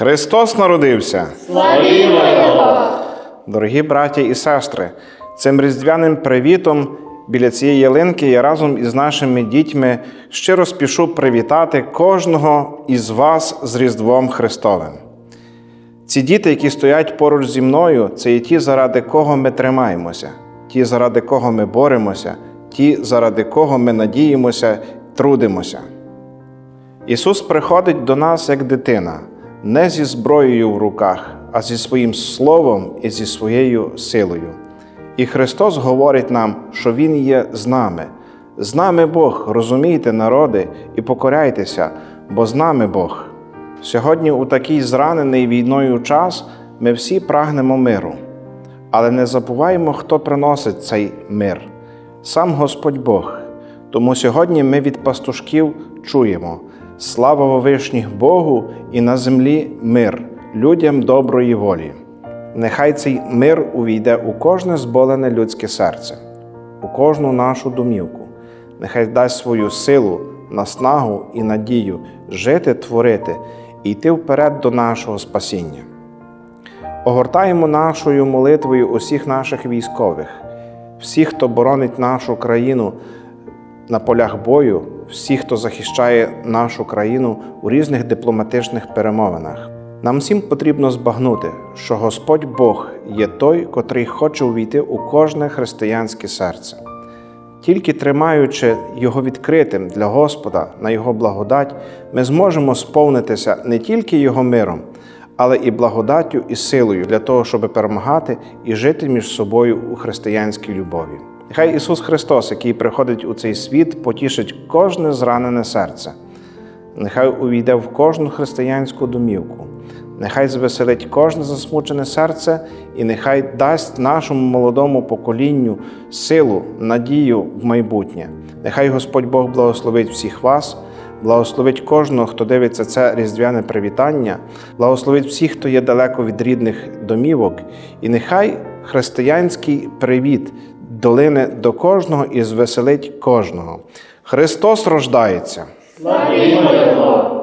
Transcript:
Христос народився! Славімо Його! Дорогі браті і сестри, цим різдвяним привітом біля цієї ялинки я разом із нашими дітьми щиро спішу привітати кожного із вас з Різдвом Христовим. Ці діти, які стоять поруч зі мною, це є ті, заради кого ми тримаємося, ті, заради кого ми боремося, ті, заради кого ми надіємося, трудимося. Ісус приходить до нас як дитина, не зі зброєю в руках, а зі своїм словом і зі своєю силою. І Христос говорить нам, що Він є з нами. З нами Бог, розумійте, народи, і покоряйтеся, бо з нами Бог. Сьогодні, у такий зранений війною час, ми всі прагнемо миру. Але не забуваємо, хто приносить цей мир сам Господь Бог. Тому сьогодні ми від пастушків чуємо слава Вовишніх Богу і на землі мир, людям доброї волі. Нехай цей мир увійде у кожне зболене людське серце, у кожну нашу домівку, нехай дасть свою силу, наснагу і надію жити, творити і йти вперед до нашого спасіння. Огортаємо нашою молитвою усіх наших військових, всіх, хто боронить нашу країну на полях бою, всіх, хто захищає нашу країну у різних дипломатичних перемовинах. Нам всім потрібно збагнути, що Господь Бог є той, котрий хоче увійти у кожне християнське серце. Тільки тримаючи його відкритим для Господа на Його благодать, ми зможемо сповнитися не тільки Його миром, але і благодаттю і силою для того, щоб перемагати і жити між собою у християнській любові. Нехай Ісус Христос, який приходить у цей світ, потішить кожне зранене серце. Нехай увійде в кожну християнську домівку, нехай звеселить кожне засмучене серце, і нехай дасть нашому молодому поколінню силу, надію в майбутнє. Нехай Господь Бог благословить всіх вас, благословить кожного, хто дивиться це різдвяне привітання, благословить всіх, хто є далеко від рідних домівок, і нехай християнський привіт долине до кожного і звеселить кожного. Христос рождається! Славі Його!